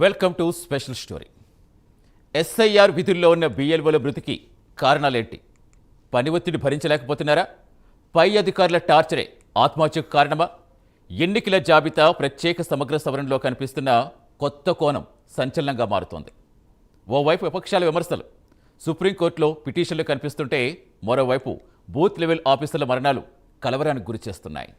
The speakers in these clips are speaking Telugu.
Welcome to special story. SIR విధుల్లో ఉన్న బిఎల్ఓల మృతికి కారణాలేంటి? పని ఒత్తిడి భరించలేకపోతున్నారా? పై అధికారుల టార్చరే ఆత్మహత్యకు కారణమా? ఎన్నికల జాబితా ప్రత్యేక సమగ్ర సవరణలో కనిపిస్తున్న కొత్త కోణం సంచలనంగా మారుతోంది. ఓవైపు విపక్షాల విమర్శలు. సుప్రీంకోర్టులో పిటిషన్లు కనిపిస్తుంటే మరోవైపు బూత్ లెవెల్ ఆఫీసర్ల మరణాలు కలవరానికి గురిచేస్తున్నాయి.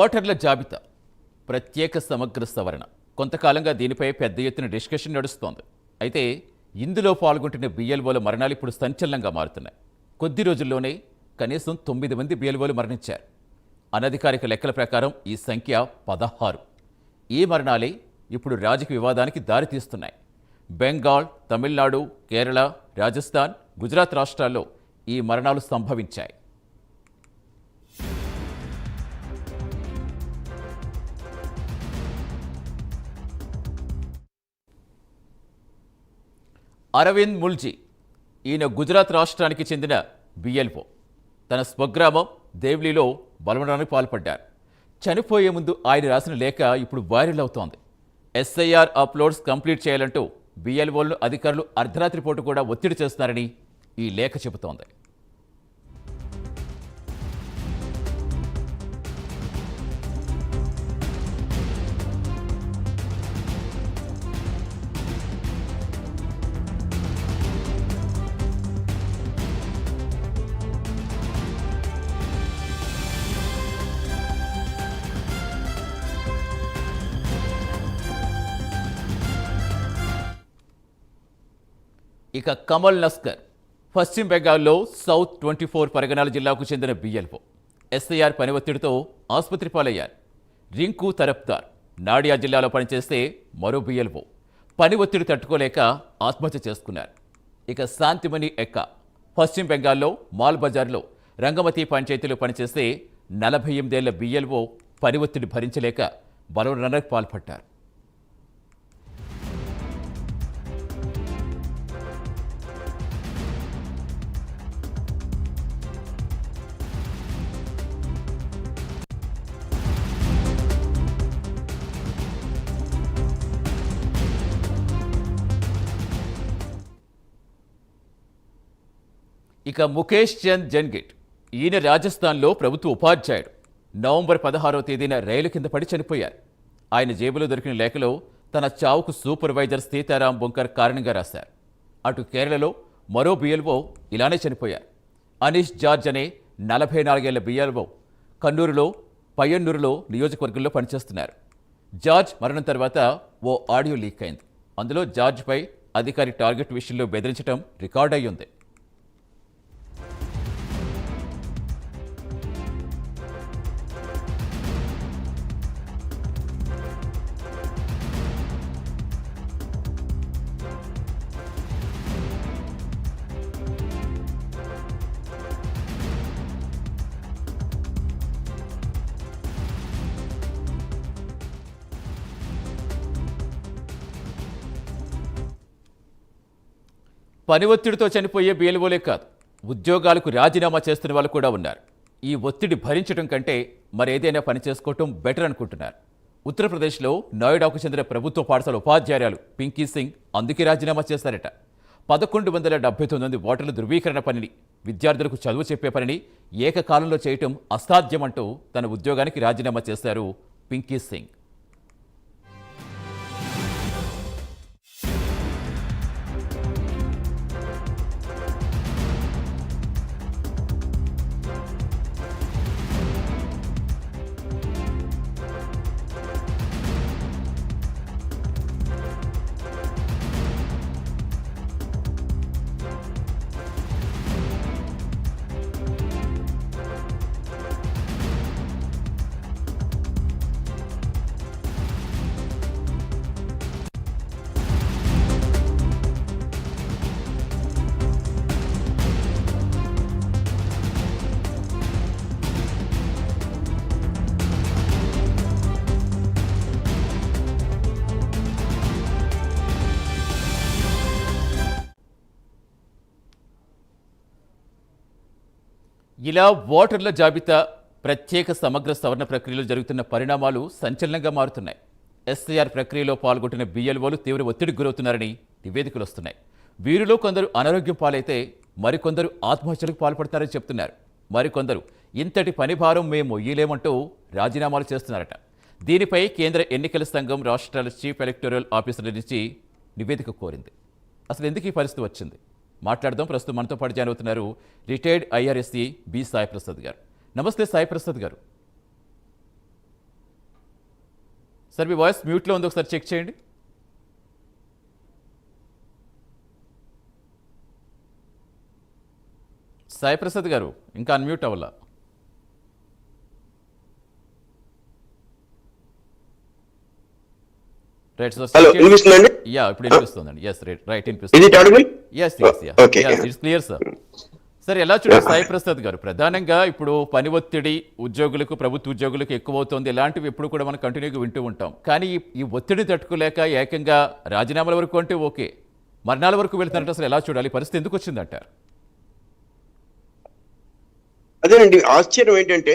ఓటర్ల జాబితా ప్రత్యేక సమగ్ర సవరణ. కొంతకాలంగా దీనిపై పెద్ద ఎత్తున డిస్కషన్ నడుస్తోంది. అయితే ఇందులో పాల్గొంటున్న బిఎల్ఓల మరణాలు ఇప్పుడు సంచలనంగా మారుతున్నాయి. కొద్ది రోజుల్లోనే కనీసం తొమ్మిది మంది బిఎల్ఓలు మరణించారు. అనధికారిక లెక్కల ప్రకారం ఈ సంఖ్య పదహారు. ఈ మరణాలే ఇప్పుడు రాజకీయ వివాదానికి దారితీస్తున్నాయి బెంగాల్ తమిళనాడు కేరళ రాజస్థాన్ గుజరాత్ రాష్ట్రాల్లో ఈ మరణాలు సంభవించాయి. అరవింద్ ముల్జీ ఈయన గుజరాత్ రాష్ట్రానికి చెందిన బిఎల్ఓ తన స్వగ్రామం దేవ్లీలో బలవడానికి పాల్పడ్డారు. చనిపోయే ముందు ఆయన రాసిన లేఖ ఇప్పుడు వైరల్ అవుతోంది. ఎస్ఐఆర్ అప్లోడ్స్ కంప్లీట్ చేయాలంటూ బిఎల్ఓలను అధికారులు అర్ధరాత్రి పూట కూడా ఒత్తిడి చేస్తున్నారని ఈ లేఖ చెబుతోంది. ఇక కమల్ నస్కర్ పశ్చిమ బెంగాల్లో సౌత్ ట్వంటీ ఫోర్ పరగణాల జిల్లాకు చెందిన బిఎల్ఓ. ఎస్ఐఆర్ పని ఒత్తిడితో ఆసుపత్రి పాలయ్యారు. రింకు తరఫ్దార్ నాడియా జిల్లాలో పనిచేస్తే మరో బిఎల్ఓ. పని ఒత్తిడి తట్టుకోలేక ఆత్మహత్య చేసుకున్నారు. ఇక శాంతిమణి ఎక్క పశ్చిమ బెంగాల్లో మాల్ బజార్లో రంగమతి పంచాయతీలో పనిచేస్తే నలభై ఎనిమిదేళ్ళ బిఎల్ఓ పని ఒత్తిడి భరించలేక బలవరణకు పాల్పడ్డారు. ఇక ముఖేష్ చంద్ జన్గిట్ ఈయన రాజస్థాన్లో ప్రభుత్వ ఉపాధ్యాయుడు. నవంబర్ పదహారవ తేదీన రైలు కింద పడి చనిపోయారు. ఆయన జేబులో దొరికిన లేఖలో తన చావుకు సూపర్వైజర్ సీతారాం బొంకర్ కారణంగా రాశారు. అటు కేరళలో మరో బిఎల్ఓ ఇలానే చనిపోయారు. అనీష్ జార్జ్ అనే నలభై నాలుగేళ్ళ బిఎల్ఓ కన్నూరులో పయ్యన్నూరులో నియోజకవర్గంలో పనిచేస్తున్నారు. జార్జ్ మరణం తర్వాత ఓ ఆడియో లీక్ అయింది. అందులో జార్జ్పై అధికారి టార్గెట్ విషయంలో బెదిరించడం రికార్డ్ అయి పని ఒత్తిడితో చనిపోయే బీఎల్ఓలే కాదు ఉద్యోగాలకు రాజీనామా చేస్తున్న వాళ్ళు కూడా ఉన్నారు. ఈ ఒత్తిడి భరించడం కంటే మరేదైనా పని చేసుకోవటం బెటర్ అనుకుంటున్నారు. ఉత్తరప్రదేశ్లో నోయిడాకు చెందిన ప్రభుత్వ పాఠశాల ఉపాధ్యాయురాలు పింకీ సింగ్ అందుకే రాజీనామా చేశారట. పదకొండు వందల డెబ్బై తొమ్మిది ఓటర్ల ధృవీకరణ పనిని విద్యార్థులకు చదువు చెప్పే పనిని ఏకకాలంలో చేయటం అసాధ్యమంటూ తన ఉద్యోగానికి రాజీనామా చేశారు పింకీ సింగ్. ఇలా ఓటర్ల జాబితా ప్రత్యేక సమగ్ర సవరణ ప్రక్రియలో జరుగుతున్న పరిణామాలు సంచలనంగా మారుతున్నాయి. ఎస్ఐఆర్ ప్రక్రియలో పాల్గొంటున్న బిఎల్ఓలు తీవ్ర ఒత్తిడికి గురవుతున్నారని నివేదికలు వస్తున్నాయి. వీరిలో కొందరు అనారోగ్యం పాలైతే మరికొందరు ఆత్మహత్యలకు పాల్పడతారని చెప్తున్నారు. మరికొందరు ఇంతటి పని భారం మేము మొయ్యలేమంటూ రాజీనామాలు చేస్తున్నారట. దీనిపై కేంద్ర ఎన్నికల సంఘం రాష్ట్రాల చీఫ్ ఎలక్టోరల్ ఆఫీసర్ల నుంచి నివేదిక కోరింది. అసలు ఎందుకు ఈ పరిస్థితి వచ్చింది? మాట్లాడదాం. ప్రస్తుతం మనతో పాటు జాయిన్ అవుతున్నారు retired IRS C B Sai Prasad గారు. నమస్తే సాయి ప్రసాద్ గారు. సార్ మీ వాయిస్ మ్యూట్లో ఉంది. ఒకసారి చెక్ చేయండి. సాయి ప్రసాద్ గారు ఇంకా అన్మ్యూట్ అవ్వాల? రైట్ సార్ హలో వినిపిస్తుందండి? యా ఇప్పుడు వినిపిస్తుందండి. రైట్ రైట్ వినిపిస్తుంది. ఇది Okay. సార్ సార్ ఎలా చూడండి సాయి ప్రసాద్ గారు? ప్రధానంగా ఇప్పుడు పని ఒత్తిడి ఉద్యోగులకు ప్రభుత్వ ఉద్యోగులకు ఎక్కువ అవుతుంది ఇలాంటివి ఎప్పుడు కూడా మనం కంటిన్యూగా వింటూ ఉంటాం. కానీ ఈ- ఈ ఒత్తిడి తట్టుకోలేక ఏకంగా రాజీనామాల వరకు అంటే ఓకే. మరణాల వరకు వెళ్తున్నట్టు అసలు ఎలా చూడాలి? ఈ పరిస్థితి ఎందుకు వచ్చిందంటారు? అదేనండి ఆశ్చర్యం ఏంటంటే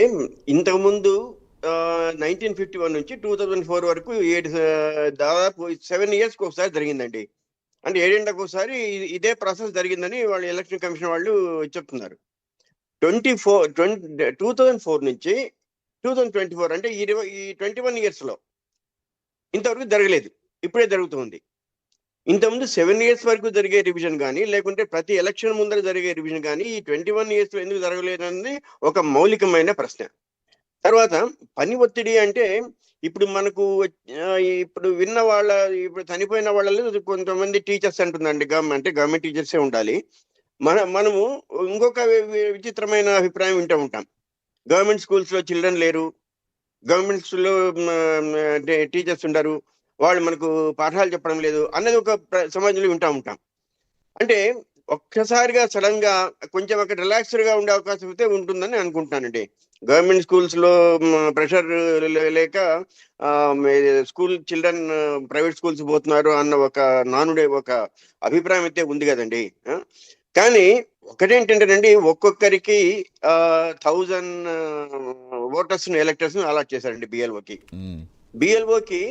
ఇంతకు ముందు నైన్టీన్ ఫిఫ్టీ వన్ నుంచి టూ థౌజండ్ ఫోర్ వరకు ఏడు దాదాపు సెవెన్ ఇయర్స్కి ఒకసారి జరిగిందండి. అంటే ఏడేళ్ళకి ఒకసారి ఇదే ప్రాసెస్ జరిగిందని వాళ్ళు ఎలక్షన్ కమిషన్ వాళ్ళు చెప్తున్నారు. Twenty four twenty two thousand four నుంచి టూ థౌజండ్ ట్వంటీ ఫోర్ అంటే ఇరవై ఈ ట్వంటీ వన్ ఇయర్స్లో ఇంతవరకు జరగలేదు. ఇప్పుడే జరుగుతుంది. ఇంతకుముందు సెవెన్ ఇయర్స్ వరకు జరిగే రివిజన్ కానీ లేకుంటే ప్రతి ఎలక్షన్ ముందర జరిగే రివిజన్ కానీ ఈ ట్వంటీ వన్ ఇయర్స్ ఎందుకు జరగలేదన్నది ఒక మౌలికమైన ప్రశ్న. తర్వాత పని ఒత్తిడి అంటే ఇప్పుడు మనకు ఇప్పుడు విన్న వాళ్ళ ఇప్పుడు చనిపోయిన వాళ్ళలో కొంతమంది టీచర్స్ అంటుందండి గవర్నమెంట్ అంటే గవర్నమెంట్ టీచర్సే ఉండాలి. మన మనము ఇంకొక విచిత్రమైన అభిప్రాయం వింటూ ఉంటాం. గవర్నమెంట్ స్కూల్స్లో చిల్డ్రన్ లేరు. గవర్నమెంట్ స్కూల్లో టీచర్స్ ఉండరు. వాళ్ళు మనకు పాఠాలు చెప్పడం లేదు అన్నది ఒక ప్ర- సమాజంలో వింటూ ఉంటాం. అంటే ఒక్కసారిగా సడన్గా కొంచెం అక్కడ రిలాక్స్డ్గా ఉండే అవకాశం అయితే ఉంటుందని అనుకుంటున్నానండి గవర్నమెంట్ స్కూల్స్లో ప్రెషర్ లేక స్కూల్ చిల్డ్రన్ ప్రైవేట్ స్కూల్స్ పోతున్నారు అన్న ఒక నానుడే ఒక అభిప్రాయం అయితే ఉంది కదండి? కానీ ఒకటేంటంటేనండి ఒక్కొక్కరికి థౌజండ్ ఓటర్స్ ఎలక్టర్స్ అలాట్ చేశారండి బిఎల్ఓకి. బిఎల్ఓకి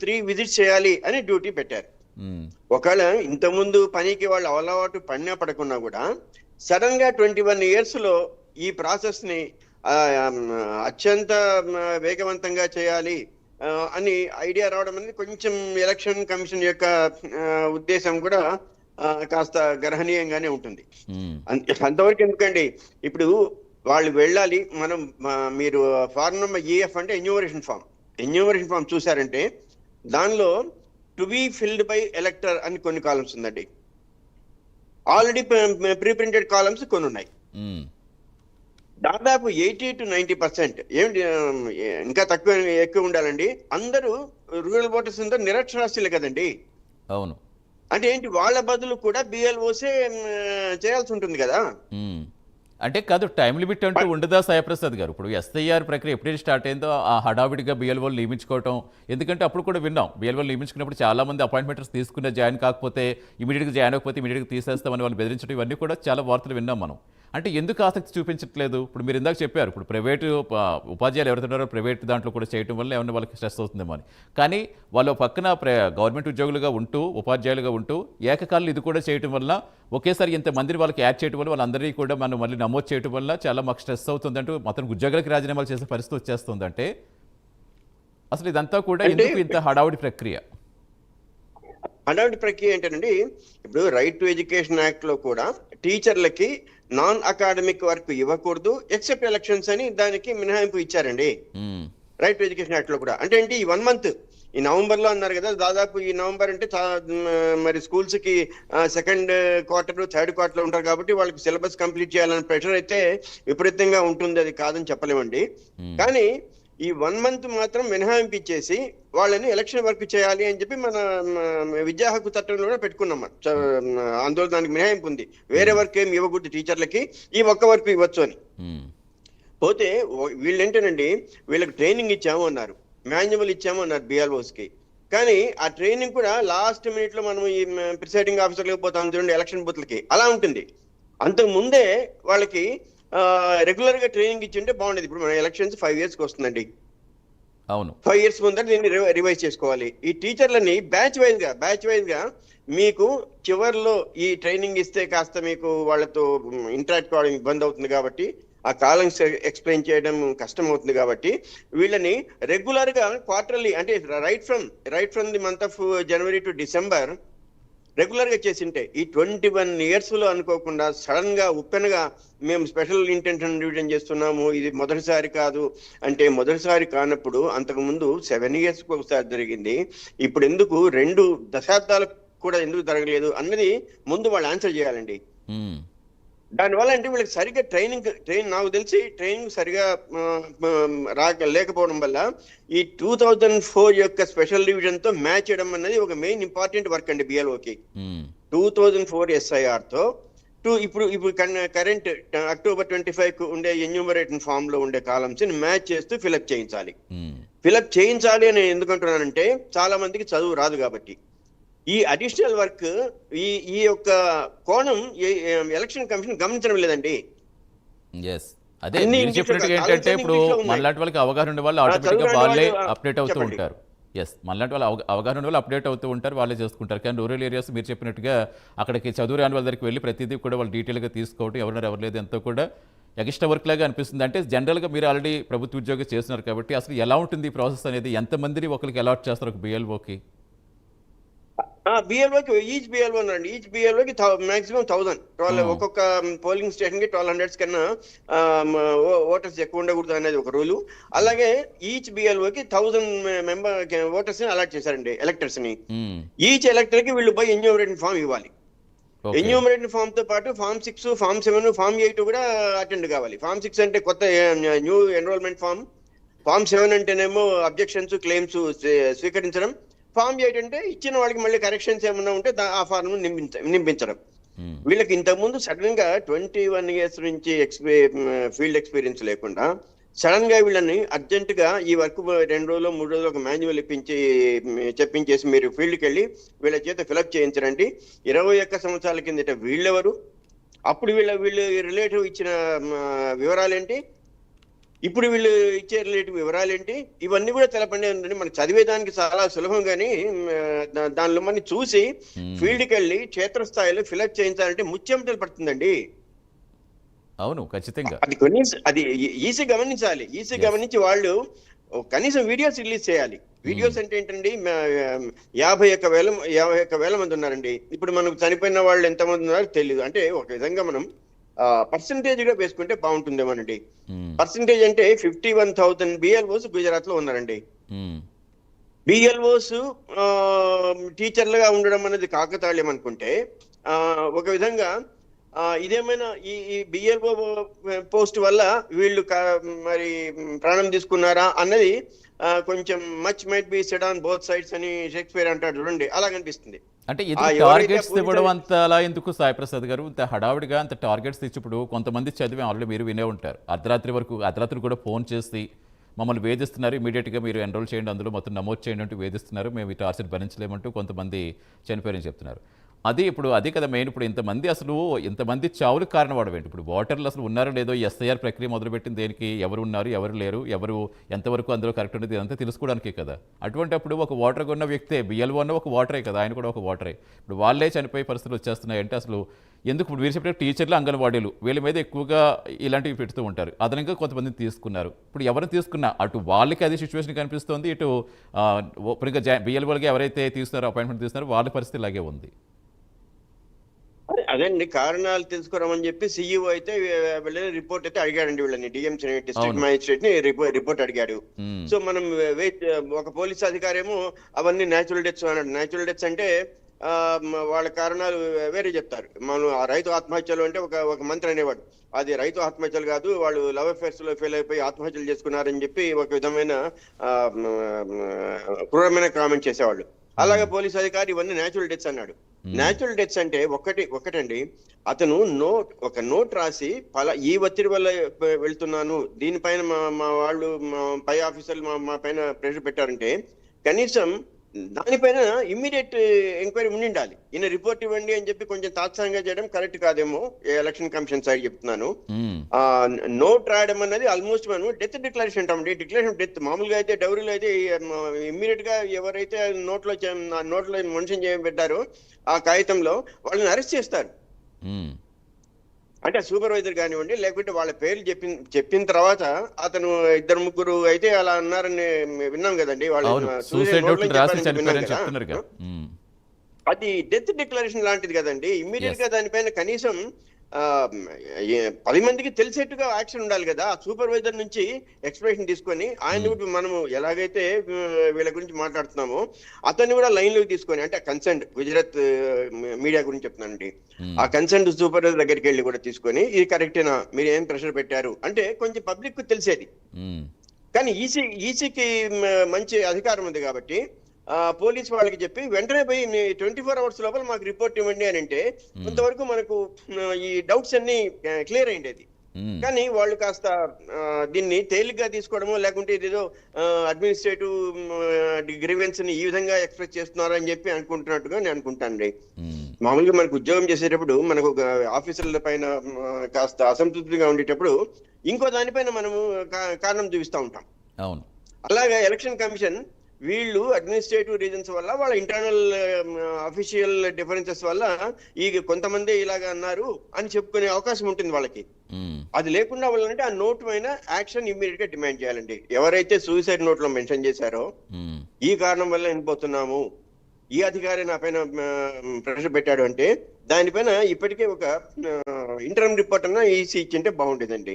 త్రీ విజిట్స్ చేయాలి అని డ్యూటీ పెట్టారు. ఒకవేళ ఇంతకుముందు పనికి వాళ్ళు అలవాటు పడినా పడకున్నా కూడా సడన్గా ట్వంటీ వన్ ఇయర్స్లో ఈ ప్రాసెస్ని అత్యంత వేగవంతంగా చేయాలి అని ఐడియా రావడం అనేది కొంచెం ఎలక్షన్ కమిషన్ యొక్క ఉద్దేశం కూడా కాస్త గర్హనీయంగానే ఉంటుంది. అంతవరకు ఎందుకండి? ఇప్పుడు వాళ్ళు వెళ్ళాలి మనం మీరు ఫార్మ్ నెంబర్ ఈఎఫ్ అంటే ఎన్యూమరేషన్ ఫామ్ ఎన్యూమరేషన్ ఫామ్ చూసారంటే దానిలో to be filled by elector అని కొన్ని కాలమ్స్ ఉందండి. ఆల్రెడీ ప్రీ ప్రింటెడ్ కాలమ్స్ కొన్ని ఉన్నాయి. దాదాపు ఎయిటీ టు నైన్టీ పర్సెంట్ ఏమిటి ఇంకా తక్కువ ఎక్కువ ఉండాలండి. అందరూ రూరల్ ఓటర్స్ అందరూ నిరక్షరాస్యులే కదండి. అవును. అంటే ఏంటి వాళ్ళ బదులు కూడా బిఎల్ఓసే చేయాల్సి ఉంటుంది కదా. మ్మ్. అంటే కాదు టైం లిమిట్ అంటూ ఉండదా సాయిప్రసాద్ గారు? ఇప్పుడు ఎస్ఐఆర్ ప్రక్రియ ఎప్పుడైతే స్టార్ట్ అయిందో ఆ హడావిడిగా బిఎల్ఓలు నియమించుకోవటం ఎందుకంటే అప్పుడు కూడా విన్నాం. బిఎల్ఓలు నియమించుకున్నప్పుడు చాలా మంది అపాయింట్మెంట్స్ తీసుకున్న జాయిన్ కాకపోతే ఇమీడియట్గా జాయిన్ అవ్వకపోతే ఇమీడియట్గా తీసేస్తామని వాళ్ళు బెదిరించడం ఇవన్నీ కూడా చాలా వార్తలు విన్నాం మనం. అంటే ఎందుకు ఆసక్తి చూపించట్లేదు? ఇప్పుడు మీరు ఇందాక చెప్పారు ఇప్పుడు ప్రైవేటు ఉపాధ్యాయులు ఎవరుతున్నారో ప్రైవేట్ దాంట్లో కూడా చేయడం వల్ల ఏమన్నా వాళ్ళకి స్ట్రెస్ అవుతుందేమో అని. కానీ వాళ్ళు పక్కన గవర్నమెంట్ ఉద్యోగులుగా ఉంటూ ఉపాధ్యాయులుగా ఉంటూ ఏకకాలంలో ఇది కూడా చేయడం వల్ల ఒకేసారి ఇంత మందిని వాళ్ళకి యాడ్ చేయడం వల్ల వాళ్ళందరినీ కూడా మనం మళ్ళీ నమోదు చేయడం వల్ల చాలా మాకు స్ట్రెస్ అవుతుందంటూ మొత్తం ఉద్యోగులకు రాజీనామాలు చేసే పరిస్థితి వచ్చేస్తుందంటే అసలు ఇదంతా కూడా ఎందుకు ఇంత హడావుడి ప్రక్రియ? అలాంటి ప్రక్రియ ఏంటంటే ఇప్పుడు రైట్ టు ఎడ్యుకేషన్ యాక్ట్లో కూడా టీచర్లకి నాన్ అకాడమిక్ వర్క్ ఇవ్వకూడదు. ఎక్సెప్ట్ ఎలక్షన్స్ అని దానికి మినహాయింపు ఇచ్చారండి. రైట్ టు ఎడ్యుకేషన్ యాక్ట్లో కూడా. అంటే ఏంటి? ఈ వన్ మంత్ ఈ నవంబర్లో అన్నారు కదా దాదాపు ఈ నవంబర్ అంటే మరి స్కూల్స్కి సెకండ్ క్వార్టర్ థర్డ్ క్వార్టర్లో ఉంటారు కాబట్టి వాళ్ళకి సిలబస్ కంప్లీట్ చేయాలనే ప్రెషర్ అయితే విపరీతంగా ఉంటుంది. అది కాదని చెప్పలేమండి. మ్మ్. కానీ ఈ వన్ మంత్ మాత్రం మినహాయింపు ఇచ్చేసి వాళ్ళని ఎలక్షన్ వర్క్ చేయాలి అని చెప్పి మన విద్యా హక్కు చట్టంలో కూడా పెట్టుకున్నాం అందులో దానికి మినహాయింపు ఉంది వేరే వర్క్ ఏమి ఇవ్వకూడదు టీచర్లకి ఈ ఒక్క వర్క్ ఇవ్వచ్చు అని. పోతే ఓ- వీళ్ళేంటనండి వీళ్ళకి ట్రైనింగ్ ఇచ్చాము అన్నారు. మాన్యువల్ ఇచ్చాము అన్నారు బిఆర్ఓస్కి కానీ ఆ ట్రైనింగ్ కూడా లాస్ట్ మినిట్లో మనం ఈ ప్రిసైడింగ్ ఆఫీసర్లకు పోతాం చూడండి ఎలక్షన్ బూత్లకి. అలా ఉంటుంది. అంతకు ముందే వాళ్ళకి రెగ్యులర్గా ట్రైనింగ్ ఇచ్చింటే బాగుండేది. ఇప్పుడు మన ఎలక్షన్స్ ఫైవ్ ఇయర్స్కి వస్తుందండి. అవును. ఫైవ్ ఇయర్స్ ముందర దీన్ని రివై- రివైజ్ చేసుకోవాలి. ఈ టీచర్లని బ్యాచ్ వైజ్గా బ్యాచ్ వైజ్గా మీకు చివర్లో ఈ ట్రైనింగ్ ఇస్తే కాస్త మీకు వాళ్ళతో ఇంటరాక్ట్ కావడం ఇబ్బంది అవుతుంది కాబట్టి ఆ కాలమ్స్ ఎక్స్ప్లెయిన్ చేయడం కష్టం అవుతుంది కాబట్టి వీళ్ళని రెగ్యులర్గా క్వార్టర్లీ అంటే right from right from the month of January to December రెగ్యులర్గా చేసింటే ఈ ట్వంటీ వన్ ఇయర్స్లో అనుకోకుండా సడన్గా ఉప్పెనగా మేము స్పెషల్ ఇంటెన్షన్ డివిజన్ చేస్తున్నాము ఇది మొదటిసారి కాదు. అంటే మొదటిసారి కానప్పుడు అంతకు ముందు సెవెన్ ఇయర్స్ ఒకసారి జరిగింది. ఇప్పుడు ఎందుకు రెండు దశాబ్దాలకు కూడా ఎందుకు జరగలేదు అన్నది ముందు వాళ్ళు ఆన్సర్ చేయాలండి. దానివల్ల అంటే వీళ్ళకి సరిగ్గా ట్రైనింగ్ ట్రైన్ నాకు తెలిసి ట్రైనింగ్ సరిగా రాక లేకపోవడం వల్ల ఈ టూ థౌజండ్ ఫోర్ యొక్క స్పెషల్ డివిజన్తో మ్యాచ్ చేయడం అనేది ఒక మెయిన్ ఇంపార్టెంట్ వర్క్ అండి బిఎల్ఓకి. టూ థౌజండ్ ఫోర్ ఎస్ఐఆర్తో టూ ఇప్పుడు ఇప్పుడు కరెంట్ అక్టోబర్ ట్వంటీ ఫైవ్కు ఉండే ఎన్యూమరేషన్ ఫామ్లో ఉండే కాలమ్స్ని మ్యాచ్ చేస్తూ ఫిలప్ చేయించాలి. ఫిలప్ చేయించాలి అని ఎందుకంటున్నానంటే చాలా మందికి చదువు రాదు కాబట్టి ఈ అడిషనల్ వర్క్ ఈ ఈ యొక్క కోణం ఎలక్షన్ కమిషన్ గమనించడం లేదండి. అదే మీరు ఇంగ్లీష్లో చెప్పినట్టుగా ఏంటంటే ఇప్పుడు. మనలాంటి వాళ్ళకి అవగాహన ఉండే వాళ్ళు ఆటోమేటిక్గా వాళ్ళే అప్డేట్ అవుతూ. ఉంటారు. ఎస్ మనలాంటి వాళ్ళు అవగా- అవగాహన వాళ్ళు అప్డేట్ అవుతూ ఉంటారు వాళ్ళే చేసుకుంటారు. కానీ రూరల్ ఏరియాస్ మీరు చెప్పినట్టుగా అక్కడికి చదువు రాని వాళ్ళ దగ్గరికి వెళ్ళి ప్రతిదీ కూడా వాళ్ళు డీటెయిల్గా తీసుకోవడం ఎవరున్నారు ఎవరు లేదు ఎంతో కూడా ఎక్స్ట్రా వర్క్ లాగా అనిపిస్తుంది. అంటే జనరల్గా మీరు ఆల్రెడీ ప్రభుత్వ ఉద్యోగం చేస్తున్నారు కాబట్టి అసలు ఎలా ఉంటుంది ఈ ప్రాసెస్ అనేది ఎంతమందిని ఒకరికి అలాట్ చేస్తారు ఒక బిఎల్ఓకి బిఎల్ఓకి ఈచ్ బిఎల్ఓ అండి ఈచ్ బిఎల్ఓకి మాక్సిమం థౌసండ్ ట్వెల్వ్ ఒక్కొక్క పోలింగ్ స్టేషన్కి ట్వెల్వ్ హండ్రెడ్స్ కన్నా ఓటర్స్ ఎక్కువ ఉండకూడదు అనేది ఒక రూలు. అలాగే ఈచ్ బిఎల్ఓకి థౌసండ్ మెంబర్ ఓటర్స్ని అలాట్ చేశారండి ఎలక్టర్స్ని. ఈచ్ ఎలక్టర్కి వీళ్ళు పోయి ఎన్యూమరేషన్ ఫామ్ ఇవ్వాలి. ఎన్యూమరేషన్ ఫామ్తో పాటు form six form seven form eight కూడా అటెండ్ కావాలి. ఫామ్ సిక్స్ అంటే కొత్త new enrolment form form seven అంటేనేమో అబ్జెక్షన్స్ క్లెయిమ్స్ స్వీకరించడం. ఫామ్ ఎయిట్ అంటే ఇచ్చిన వాళ్ళకి మళ్ళీ కరెక్షన్స్ ఏమన్నా ఉంటే ఆ ఫార్మ్ నింపించ నింపించడం. వీళ్ళకి ఇంతకుముందు సడన్గా ట్వంటీ వన్ ఇయర్స్ నుంచి ఎక్స్పీ ఫీల్డ్ ఎక్స్పీరియన్స్ లేకుండా సడన్గా వీళ్ళని అర్జెంట్గా ఈ వర్క్ రెండు రోజులు మూడు రోజులు ఒక మాన్యువల్ ఇప్పించి చెప్పించేసి మీరు ఫీల్డ్కి వెళ్ళి వీళ్ళ చేత ఫిలప్ చేయించరండి. ఇరవై ఒక్క సంవత్సరాల కిందట వీళ్ళెవరు? అప్పుడు వీళ్ళ వీళ్ళు రిలేటివ్ ఇచ్చిన మ, వివరాలేంటి? ఇప్పుడు వీళ్ళు ఇచ్చే రిలేటివ్ వివరాలేంటి? ఇవన్నీ కూడా తెలపండి అంటే మనకు చదివేదానికి చాలా సులభం కానీ దానిలో మనం చూసి ఫీల్డ్కి వెళ్ళి క్షేత్రస్థాయిలో ఫిలప్ చేయించాలంటే ముచ్చెమటలు పడుతుందండి. అవును ఖచ్చితంగా. అది కొన్ని అది ఈసీ గమనించాలి. ఈసీ. గమనించి వాళ్ళు కనీసం వీడియోస్ రిలీజ్ చేయాలి. వీడియోస్ అంటే ఏంటండి? యాభై ఒక్క వేల యాభై ఒక్క వేల మంది ఉన్నారండి. ఇప్పుడు మనకు చనిపోయిన వాళ్ళు ఎంతమంది ఉన్నారో తెలియదు అంటే ఒక విధంగా మనం పర్సంటేజ్గా వేసుకుంటే బాగుంటుందేమోనండి. పర్సంటేజ్ అంటే ఫిఫ్టీ వన్ థౌసండ్ బిఎల్ఓస్ గుజరాత్లో ఉన్నారండి. బిఎల్ఓస్ టీచర్లుగా ఉండడం అనేది కాకతాళ్యం అనుకుంటే ఆ, ఒక విధంగా ఇదేమైనా ఈ బిఎల్ఓ పోస్ట్ వల్ల వీళ్ళు మరి ప్రాణం తీసుకున్నారా అన్నది కొంచెం much might be said on both sides అని షేక్స్పియర్ అంటాడు చూడండి అలా కనిపిస్తుంది. అంటే టార్గెట్స్ ఇవ్వడం అంత అలా ఎందుకు సాయి ప్రసాద్ గారు ఇంత హడావుడిగా అంత టార్గెట్స్ ఇచ్చినప్పుడు కొంతమంది చదివి ఆల్రెడీ మీరు వినే ఉంటారు. అర్ధరాత్రి వరకు అర్ధరాత్రి కూడా ఫోన్ చేసి మమ్మల్ని వేధిస్తున్నారు ఇమీడియట్గా మీరు ఎన్రోల్ చేయండి అందులో మొత్తం నమోదు చేయండి అంటూ వేధిస్తున్నారు మేము ఈ టార్చర్ భరించలేమంటూ కొంతమంది చనిపోయారని చెప్తున్నారు. అది ఇప్పుడు అదే కదా మెయిన్ ఇప్పుడు ఇంతమంది అసలు ఇంతమంది చావులకు కారణం ఏంటి ఇప్పుడు ఓటర్లు అసలు ఉన్నారో లేదో ఎస్ఐఆర్ ప్రక్రియ మొదలుపెట్టింది దేనికి? ఎవరు ఉన్నారు? ఎవరు లేరు? ఎవరు ఎంతవరకు అందులో కరెక్ట్ ఉండేది? ఇదంతా తెలుసుకోవడానికే కదా. అటువంటి అప్పుడు ఒక ఓటర్గా ఉన్న వ్యక్తే బిఎల్ఓ అన్న ఒక ఓటరే కదా ఆయన కూడా ఒక ఓటరే ఇప్పుడు వాళ్ళే చనిపోయే పరిస్థితులు వచ్చేస్తున్నాయి అంటే అసలు ఎందుకు? ఇప్పుడు వీరు చెప్పిన టీచర్లు అంగన్వాడీలు వీళ్ళ మీద ఎక్కువగా ఇలాంటివి పెడుతూ ఉంటారు. అదనంగా కొంతమందిని తీసుకున్నారు. ఇప్పుడు ఎవరిని తీసుకున్నా? అటు వాళ్ళకి అదే సిచ్యువేషన్ కనిపిస్తుంది. ఇటు ఆ, ఓ- ఇప్పుడు ఇంకా బిఎల్ఓలకి ఎవరైతే తీసుకున్నారో అపాయింట్మెంట్ తీసుకున్నారో వాళ్ళ పరిస్థితి ఇలాగే ఉంది. అదేండి కారణాలు తెలుసుకోరమని చెప్పి సీఈఓ అయితే వెళ్ళని రిపోర్ట్ అయితే అడిగాడండి వీళ్ళని డిఎంసీ డిస్ట్రిక్ట్. మ్యాజిస్ట్రేట్ని రిపో- రిపోర్ట్ అడిగాడు. సో మనం వెయిట్ ఒక పోలీస్ అధికారి ఏమో అవన్నీ న్యాచురల్ డెత్స్ అన్నాడు. న్యాచురల్ డెత్స్ అంటే వాళ్ళ కారణాలు వేరే చెప్తారు. మనం ఆ రైతు ఆత్మహత్యలు అంటే ఒక ఒక మంత్రి అనేవాడు. అది రైతు ఆత్మహత్యలు కాదు వాళ్ళు లవ్ అఫేర్స్లో ఫెయిల్ అయిపోయి ఆత్మహత్యలు చేసుకున్నారని చెప్పి ఒక విధమైన క్రూరమైన కామెంట్ చేసేవాళ్ళు. అలాగే పోలీస్ అధికారి ఇవన్నీ న్యాచురల్ డెత్స్ అన్నాడు. న్యాచురల్ డెత్స్ అంటే ఒకటి ఒకటండి. అతను నోట్ ఒక నోట్ రాసి పలా ఈ ఒత్తిడి వల్ల వెళ్తున్నాను. దీనిపైన మా మా వాళ్ళు మా పై ఆఫీసర్లు మా మా పైన ప్రెషర్ పెట్టారంటే కనీసం దానిపైన ఇమ్మీడియట్ ఎంక్వైరీ ఉండి ఉండాలి ఈయన రిపోర్ట్ ఇవ్వండి అని చెప్పి కొంచెం తాత్సారంగా చేయడం కరెక్ట్ కాదేమో ఎలక్షన్ కమిషన్ సైడ్ చెప్తున్నాను. నోట్ రాయడం అన్నది ఆల్మోస్ట్ మనం డెత్ డిక్లరేషన్ అంటామండి డిక్లరేషన్ డెత్ మామూలుగా అయితే డౌరీలో అయితే ఇమ్మీడియట్గా ఎవరైతే నోట్లో నోట్లో మనిషిని చేయబెట్టారో ఆ కాగితంలో వాళ్ళని అరెస్ట్ చేస్తారు. మ్మ్. అంటే సూపర్వైజర్ కానివ్వండి లేకుంటే వాళ్ళ పేర్లు చెప్పిన చెప్పిన తర్వాత అతను ఇద్దరు ముగ్గురు అయితే అలా అన్నారని విన్నాం కదండి. వాళ్ళు. అది డెత్ డిక్లరేషన్ లాంటిది కదండి. ఇమ్మీడియట్. గా దానిపైన కనీసం పది మందికి తెలిసేట్టుగా యాక్షన్ ఉండాలి కదా. ఆ సూపర్వైజర్ నుంచి ఎక్స్ప్రెషన్ తీసుకొని ఆయన కూడా మనము ఎలాగైతే వీళ్ళ గురించి మాట్లాడుతున్నామో అతన్ని కూడా లైన్లోకి తీసుకొని అంటే కన్సర్న్ గుజరాత్ మీడియా గురించి చెప్తున్నానండి. మ్మ్. ఆ కన్సర్న్ సూపర్వైజర్ దగ్గరికి వెళ్ళి కూడా తీసుకొని ఇది కరెక్టేనా? మీరు ఏం ప్రెషర్ పెట్టారు? అంటే కొంచెం పబ్లిక్కు తెలిసేది. మ్మ్. కానీ ఈసీ ఈసీకి మంచి అధికారం ఉంది కాబట్టి పోలీస్ వాళ్ళకి చెప్పి వెంటనే పోయి ట్వంటీ ఫోర్ అవర్స్ లోపల మాకు రిపోర్ట్ ఇవ్వండి అని అంటే కొంతవరకు మనకు ఈ డౌట్స్ అన్ని క్లియర్ అయ్యేది. కానీ వాళ్ళు కాస్త దీన్ని తేలిగ్గా తీసుకోవడమో లేకుంటే ఇదేదో అడ్మినిస్ట్రేటివ్ గ్రీవెన్స్ని ఈ విధంగా ఎక్స్ప్రెస్ చేస్తున్నారని చెప్పి అనుకుంటున్నట్టుగా నేను అనుకుంటానండి. మ్మ్. మామూలుగా మనకు ఉద్యోగం చేసేటప్పుడు మనకు ఒక ఆఫీసర్ల పైన కాస్త అసంతృప్తిగా ఉండేటప్పుడు ఇంకో దానిపైన మనము కారణం చూపిస్తూ ఉంటాం. అవును. అలాగే ఎలక్షన్ కమిషన్ వీళ్ళు అడ్మినిస్ట్రేటివ్ రీజన్స్ వల్ల వాళ్ళ ఇంటర్నల్ అఫీషియల్ డిఫరెన్సెస్ వల్ల ఈ కొంతమంది ఇలాగ అన్నారు అని చెప్పుకునే అవకాశం ఉంటుంది వాళ్ళకి. అది లేకుండా వాళ్ళంటే ఆ నోట్ పైన యాక్షన్ ఇమ్మీడియట్గా డిమాండ్ చేయాలండి ఎవరైతే సూసైడ్ నోట్లో మెన్షన్ చేశారో. ఈ కారణం వల్ల చనిపోతున్నాము ఈ అధికారి నా పైన ప్రెషర్ పెట్టాడు అంటే దానిపైన ఇప్పటికే ఒక ఇంటర్మ్ రిపోర్ట్ అన్న ఈసీ ఇచ్చింటే బాగుండేదండి.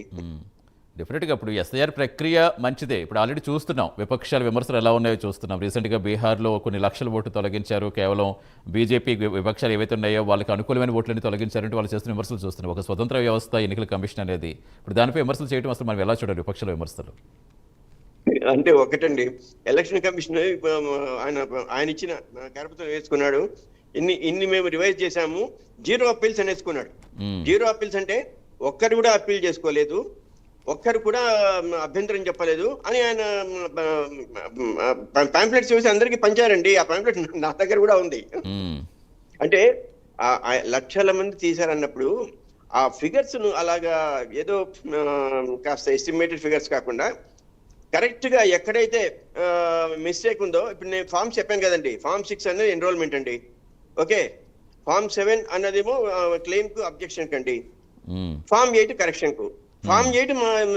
డెఫినెట్గా ఇప్పుడు ఎస్ఐఆర్ ప్రక్రియ మంచిదే. ఇప్పుడు ఆల్రెడీ చూస్తున్నాం. విపక్షాల విమర్శలు ఎలా ఉన్నాయో చూస్తున్నాం. రీసెంట్గా బీహార్లో కొన్ని లక్షల ఓట్లు తొలగించారు. కేవలం బీజేపీ విపక్షాలు ఏవైతే ఉన్నాయో వాళ్ళకి అనుకూలమైన ఓట్లని తొలగించారంటే వాళ్ళు చేస్తున్న విమర్శలు చూస్తున్నాం. ఒక స్వతంత్ర వ్యవస్థ ఎన్నికల కమిషన్ అనేది. ఇప్పుడు దానిపై విమర్శలు చేయడం అసలు మనం ఎలా చూడాలి? విపక్షాల విమర్శలు. అంటే ఒకటండి. ఎలక్షన్ కమిషన్ ఆయన ఆయన ఇచ్చిన కరపత్రం వేసుకున్నాడు. ఇన్ని ఇన్ని మేము రివైజ్ చేశాము. జీరో అప్పీల్స్ అని వేసుకున్నాడు. జీరో అప్పీల్స్ అంటే ఒక్కరు కూడా అప్పీల్ చేసుకోలేదు. ఒక్కరు కూడా అభ్యంతరం చెప్పలేదు. అని ఆయన పాంప్లెట్స్ చూసి అందరికీ పంచారండి. ఆ పాంప్లెట్ నా దగ్గర కూడా ఉంది. అంటే లక్షల మంది తీశారన్నప్పుడు ఆ ఫిగర్స్ను అలాగా ఏదో కాస్త ఎస్టిమేటెడ్ ఫిగర్స్ కాకుండా కరెక్ట్గా ఎక్కడైతే మిస్టేక్ ఉందో ఇప్పుడు నేను ఫామ్ చెప్పాను కదండి. ఫామ్ సిక్స్ అనేది ఎన్రోల్మెంట్ అండి. ఓకే? ఫామ్ సెవెన్ అన్నదేమో క్లెయిమ్కు అబ్జెక్షన్ కండి. ఫామ్ ఎయిట్ కరెక్షన్కు. ఫామ్ ఎయిట్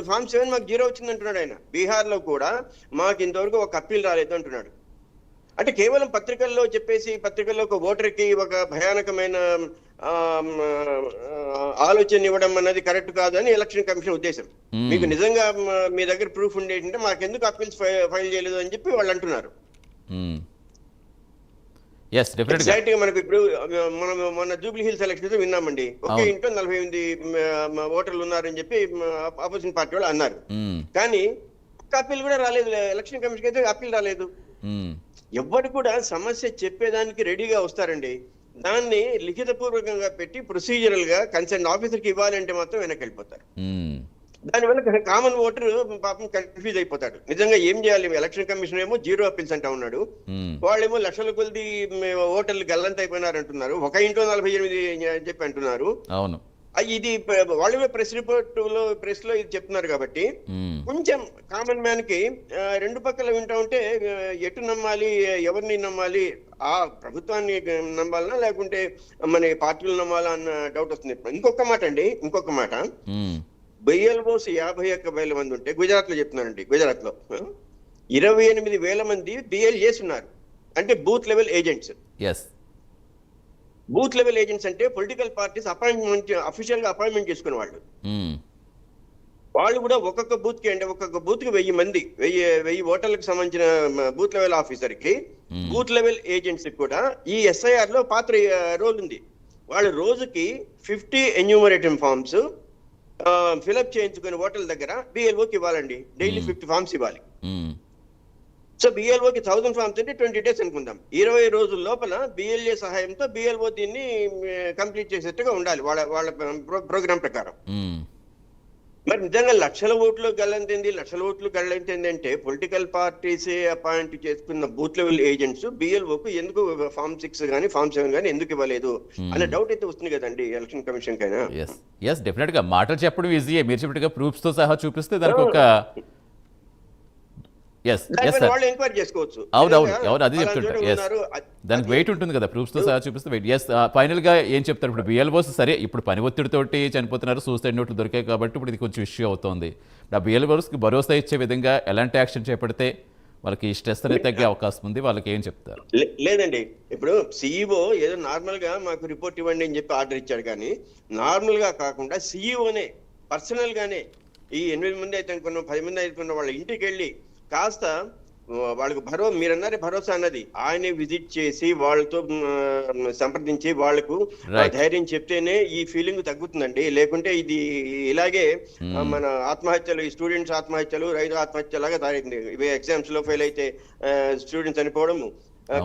ఫామ్ సెవెన్ మాకు జీరో వచ్చింది అంటున్నాడు ఆయన. బీహార్లో కూడా మాకు ఇంతవరకు ఒక అప్పీల్ రాలేదు అంటున్నాడు. అంటే కేవలం పత్రికల్లో చెప్పేసి పత్రికల్లో ఒక ఓటర్కి ఒక భయానకమైన ఆలోచన ఇవ్వడం అన్నది కరెక్ట్ కాదు అని ఎలక్షన్ కమిషన్ ఉద్దేశం. మీకు నిజంగా మ, మీ దగ్గర ప్రూఫ్ ఉండేటంటే మాకెందుకు అప్పీల్స్ ఫైల్ చేయలేదు అని చెప్పి వాళ్ళు అంటున్నారు. ఎగ్జాక్ట్గా మనకు ఇప్పుడు మనం మొన్న జూబ్లీ హిల్స్ ఎలక్షన్ విన్నామండి ఒకే. ఇంట్లో నలభై ఎనిమిది ఓటర్లు ఉన్నారని చెప్పి ఆపోజిషన్ పార్టీ వాళ్ళు అన్నారు. కానీ ఒక్క అప్పీల్ కూడా రాలేదు ఎలక్షన్ కమిషన్ అయితే అప్పీల్ రాలేదు. ఎవ్వరు కూడా సమస్య చెప్పేదానికి రెడీగా వస్తారండి దాన్ని లిఖిత పూర్వకంగా పెట్టి ప్రొసీజరల్గా కన్సర్న్ ఆఫీసర్కి ఇవ్వాలంటే మాత్రం వెనక్కి వెళ్ళిపోతారు. దానివల్ల కామన్ ఓటర్ పాపం కన్ఫ్యూజ్ అయిపోతాడు. నిజంగా ఏం చేయాలి? ఎలక్షన్ కమిషన్ ఏమో జీరో అప్పీల్స్ అంటా ఉన్నాడు. వాళ్ళేమో లక్షల కొద్ది ఓటర్లు గల్లంత అయిపోయినారు అంటున్నారు ఒక ఇంట్లో నలభై ఎనిమిది అని చెప్పి అంటున్నారు. అవును. ఇది వాళ్ళు ప్రెస్ రిపోర్ట్లో ప్రెస్లో ఇది చెప్తున్నారు కాబట్టి. కొంచెం కామన్ మ్యాన్కి రెండు పక్కల వింటా ఉంటే ఎటు నమ్మాలి ఎవరిని నమ్మాలి ఆ ప్రభుత్వాన్ని నమ్మాలనా లేకుంటే మన పార్టీలు నమ్మాలా అన్న డౌట్ వస్తుంది. ఇంకొక మాట అండి ఇంకొక మాట. బిఎల్ఓస్ యాభై ఒక్క వేల మంది ఉంటే గుజరాత్లో చెప్తున్నానండి గుజరాత్లో ఇరవై ఎనిమిది వేల మంది బిఎల్ఏస్ ఉన్నారు అంటే booth level agents. Booth level agents అంటే పొలిటికల్ పార్టీస్ అపాయింట్మెంట్ అఫీషియల్గా అపాయింట్మెంట్ చేసుకునే వాళ్ళు. మ్మ్. వాళ్ళు కూడా ఒక్కొక్క బూత్కి అంటే ఒక్కొక్క బూత్కి వెయ్యి మంది వెయ్యి వెయ్యి ఓటర్లకు సంబంధించిన బూత్ లెవెల్ ఆఫీసర్కి Hmm. బూత్ లెవెల్ ఏజెంట్స్ కూడా ఈ ఎస్ఐఆర్లో పాత్ర రోల్ ఉంది. వాళ్ళు రోజుకి ఫిఫ్టీ ఎన్యూమరేటివ్ ఫార్మ్స్ ఫిలప్ చేయించుకునే ఓటర్ల దగ్గర బిఎల్ఓకి ఇవ్వాలండి డైలీ. ఫిఫ్టీ ఫార్మ్స్ ఇవ్వాలి. సో బిఎల్ఓకి థౌసండ్ ఫార్మ్స్ అంటే ట్వంటీ డేస్ అనుకుందాం ఇరవై రోజుల లోపల బిఎల్ఏ సహాయంతో బిఎల్ఓ దీన్ని కంప్లీట్ చేసేట్టుగా ఉండాలి వాళ్ళ వాళ్ళ ప్రోగ్రామ్ ప్రకారం. మరి నిజంగా లక్షల ఓట్లు గల్లంతింది లక్షల ఓట్లు గల్లంతింది అంటే పొలిటికల్ పార్టీస్ అపాయింట్ చేసుకున్న బూత్ లెవెల్ ఏజెంట్స్ బిఎల్ఓకు ఎందుకు ఫామ్ సిక్స్ కానీ ఫామ్ సెవెన్ కానీ ఎందుకు ఇవ్వలేదు? అనే డౌట్ అయితే వస్తుంది కదండి ఎలక్షన్ కమిషన్ కైనా. ఎస్ ఎస్ డెఫినెట్గా మాటలు చెప్పడం ఈజీయే మీరు చెప్పినట్టుగా ప్రూఫ్స్తో సహా చూపిస్తే దానికి ఒక ఎస్ ఎస్ దానిపైన సార్ వాళ్ళు ఎంక్వైరీ చేసుకోవచ్చు. అవును అవును అది పలానా చెప్తుంటా. చోట ఎస్ ఉన్నారు, అది- దానికి వెయిట్ ఉంటుంది కదా ప్రూఫ్స్తో సహా చూపిస్తే వెయిట్ ఎస్ ఫైనల్గా ఏం చెప్తారు? ఇప్పుడు బిఎల్ఓస్ సరే ఇప్పుడు పని ఒత్తిడితోటి చనిపోతున్నారు సూసైడ్ నోట్లు దొరికాయి కాబట్టి ఇప్పుడు ఇది కొంచెం ఇష్యూ అవుతోంది. ఆ బిఎల్ఓస్కి భరోసా ఇచ్చే విధంగా ఎలాంటి యాక్షన్ చేపడితే వాళ్ళకి స్ట్రెస్ అనేది తగ్గే అవకాశం ఉంది వాళ్ళకి ఏం చెప్తారు? లేదండి. ఇప్పుడు సిఇఓ ఏదో నార్మల్గా మాకు రిపోర్ట్ ఇవ్వండి అని చెప్పి ఆర్డర్ ఇచ్చాడు కానీ నార్మల్గా కాకుండా సిఇఓనే పర్సనల్ గానే ఈ ఎనిమిది మంది అయితే అనుకున్న పది మంది అనుకున్న వాళ్ళ ఇంటికి వెళ్ళి కాస్త వాళ్ళకి భరో మీరన్నారే భరోసా అన్నది. ఆయనే విజిట్ చేసి వాళ్ళతో సంప్రదించి Right. ధైర్యం చెప్తేనే ఈ ఫీలింగ్ తగ్గుతుందండి. లేకుంటే ఇది ఇలాగే ఆ, మన ఆత్మహత్యలు ఈ స్టూడెంట్స్ ఆత్మహత్యలు రైతు ఆత్మహత్యలాగా తయారైంది ఇవి ఎగ్జామ్స్లో ఫెయిల్ అయితే స్టూడెంట్స్ చనిపోవడము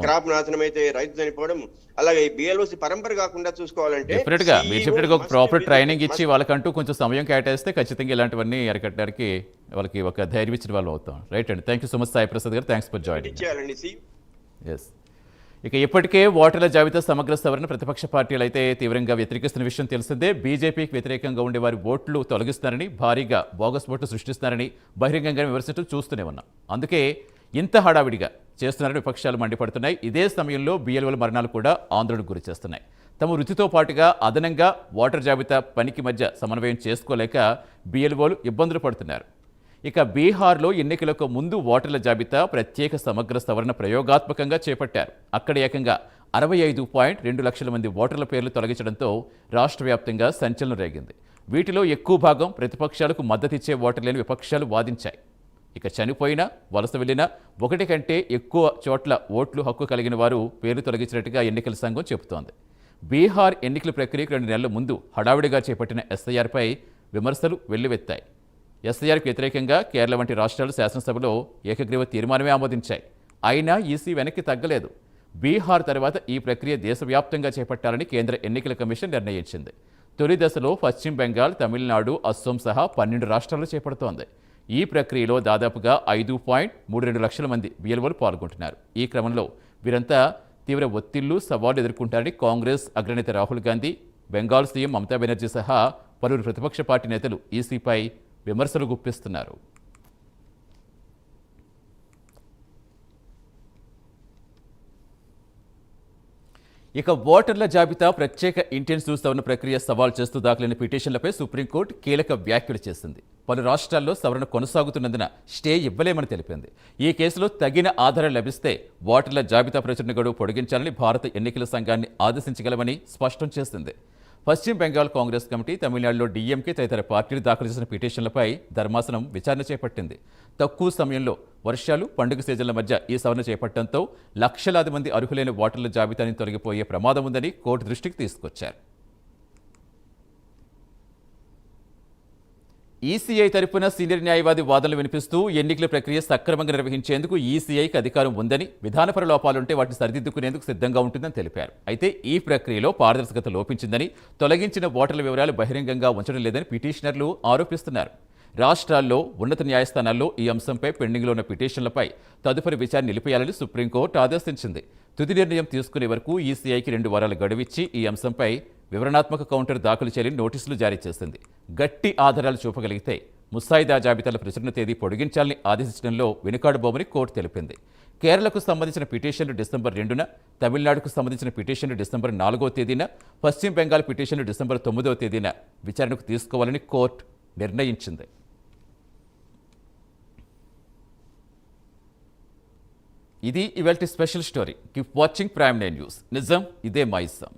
క్రాప్ నాశనం అయితే రైతు చనిపోవడం. అలాగే బిఎల్ఓసి పరంపర కాకుండా చూసుకోవాలంటే డెఫినెట్గా. మీరు చెప్పినట్టుగా ఒక ప్రాపర్ ట్రైనింగ్ ఇచ్చి వాళ్ళకంటూ కొంచెం సమయం కేటాయిస్తే ఖచ్చితంగా ఇలాంటివన్నీ అరికట్టడానికి వాళ్ళకి ఒక ధైర్యం ఇచ్చిన వాళ్ళు అవుతాం. రైట్ అండి. Thank you so much Sai Prasad గారు థ్యాంక్స్ ఫర్ సి ఎస్ ఇక ఇప్పటికే ఓటర్ల జాబితా సమగ్ర సవరణ ప్రతిపక్ష పార్టీలు అయితే తీవ్రంగా వ్యతిరేకిస్తున్న విషయం తెలిసిందే. బీజేపీకి వ్యతిరేకంగా ఉండే వారి ఓట్లు తొలగిస్తున్నారని భారీగా బోగస్ ఓట్లు సృష్టిస్తున్నారని బహిరంగంగా విమర్శించడం చూస్తూనే ఉన్నాం. అందుకే ఇంత హడావిడిగా చేస్తున్నారని విపక్షాలు మండిపడుతున్నాయి. ఇదే సమయంలో బిఎల్ఓల మరణాలు కూడా ఆందోళనకు గురి చేస్తున్నాయి. తమ వృత్తితో పాటుగా అదనంగా ఓటర్ జాబితా పనికి మధ్య సమన్వయం చేసుకోలేక బిఎల్ఓలు ఇబ్బందులు పడుతున్నారు. ఇక బీహార్లో ఎన్నికలకు ముందు ఓటర్ల జాబితా ప్రత్యేక సమగ్ర సవరణ ప్రయోగాత్మకంగా చేపట్టారు. అక్కడ ఏకంగా అరవై ఐదు పాయింట్ రెండు లక్షల మంది ఓటర్ల పేర్లు తొలగించడంతో రాష్ట్ర వ్యాప్తంగా సంచలనం రేగింది. వీటిలో ఎక్కువ భాగం ప్రతిపక్షాలకు మద్దతిచ్చే ఓటర్లేని విపక్షాలు వాదించాయి. ఇక చనిపోయినా వలస వెళ్ళినా ఒకటి కంటే ఎక్కువ చోట్ల ఓట్లు హక్కు కలిగిన వారు పేరు తొలగించినట్టుగా ఎన్నికల సంఘం చెబుతోంది. బీహార్ ఎన్నికల ప్రక్రియకు రెండు నెలల ముందు హడావిడిగా చేపట్టిన ఎస్ఐఆర్పై విమర్శలు వెల్లువెత్తాయి. ఎస్ఐఆర్కి వ్యతిరేకంగా కేరళ వంటి రాష్ట్రాలు శాసనసభలో ఏకగ్రీవ తీర్మానమే ఆమోదించాయి. అయినా ఈసీ వెనక్కి తగ్గలేదు. బీహార్ తర్వాత ఈ ప్రక్రియ దేశవ్యాప్తంగా చేపట్టాలని కేంద్ర ఎన్నికల కమిషన్ నిర్ణయించింది. తొలి దశలో పశ్చిమ బెంగాల్ తమిళనాడు అస్సోం సహా పన్నెండు రాష్ట్రాలు చేపడుతోంది. ఈ ప్రక్రియలో దాదాపుగా ఐదు పాయింట్ మూడు రెండు లక్షల మంది బిఎల్ఓలు పాల్గొంటున్నారు. ఈ క్రమంలో వీరంతా తీవ్ర ఒత్తిళ్ళు సవాళ్ళు ఎదుర్కొంటారని కాంగ్రెస్ అగ్రనేత రాహుల్ గాంధీ బెంగాల్ సీఎం మమతా బెనర్జీ సహా పలువురు ప్రతిపక్ష పార్టీ నేతలు ఈసీపై విమర్శలు గుప్పిస్తున్నారు. ఇక ఓటర్ల జాబితా ప్రత్యేక ఇంటెన్స్ సవరణ ప్రక్రియ సవాల్ చేస్తూ దాఖలైన పిటిషన్లపై సుప్రీంకోర్టు కీలక వ్యాఖ్యలు చేసింది. పలు రాష్ట్రాల్లో సవరణ కొనసాగుతున్నందున స్టే ఇవ్వలేమని తెలిపింది. ఈ కేసులో తగిన ఆధారం లభిస్తే ఓటర్ల జాబితా ప్రచురణ గడువు పొడిగించాలని భారత ఎన్నికల సంఘాన్ని ఆదేశించగలమని స్పష్టం చేసింది. పశ్చిమ బెంగాల్ కాంగ్రెస్ కమిటీ తమిళనాడులో డీఎంకే తదితర పార్టీలు దాఖలు చేసిన పిటిషన్లపై ధర్మాసనం విచారణ చేపట్టింది. తక్కువ సమయంలో వర్షాలు పండుగ సీజన్ల మధ్య ఈ సవరణ చేపట్టడంతో లక్షలాది మంది అర్హులైన ఓటర్ల జాబితాని తొలగిపోయే ప్రమాదం ఉందని కోర్టు దృష్టికి తీసుకొచ్చారు. ఈసీఐ తరపున సీనియర్ న్యాయవాది వాదనలు వినిపిస్తూ ఎన్నికల ప్రక్రియ సక్రమంగా నిర్వహించేందుకు ఈసీఐకి అధికారం ఉందని విధానపర లోపాలుంటే వాటిని సరిదిద్దుకునేందుకు సిద్ధంగా ఉంటుందని తెలిపారు. అయితే ఈ ప్రక్రియలో పారదర్శకత లోపించిందని తొలగించిన ఓటర్ల వివరాలు బహిరంగంగా ఉంచడం లేదని పిటిషనర్లు ఆరోపిస్తున్నారు. రాష్ట్రాల్లో ఉన్నత న్యాయస్థానాల్లో ఈ అంశంపై పెండింగ్లో ఉన్న పిటిషన్లపై తదుపరి విచారణ నిలిపేయాలని సుప్రీంకోర్టు ఆదేశించింది. తుది నిర్ణయం తీసుకునే వరకు ఈసీఐకి రెండు వారాలు గడువిచ్చి ఈ అంశంపై వివరణాత్మక కౌంటర్ దాఖలు చేయాలని నోటీసులు జారీ చేసింది. గట్టి ఆధారాలు చూపగలిగితే ముసాయిదా జాబితాల ప్రచురణ తేదీ పొడిగించాలని ఆదేశించడంలో వెనుకాడుబోమని కోర్టు తెలిపింది. కేరళకు సంబంధించిన పిటిషన్లు డిసెంబర్ రెండున తమిళనాడుకు సంబంధించిన పిటిషన్లు డిసెంబర్ నాలుగో తేదీన పశ్చిమ బెంగాల్ పిటిషన్లు డిసెంబర్ తొమ్మిదవ తేదీన విచారణకు తీసుకోవాలని కోర్టు నిర్ణయించింది. ఇది ఇవాళ special story. Keep watching Prime Day News నిజం ఇదే మా ఇస్తాం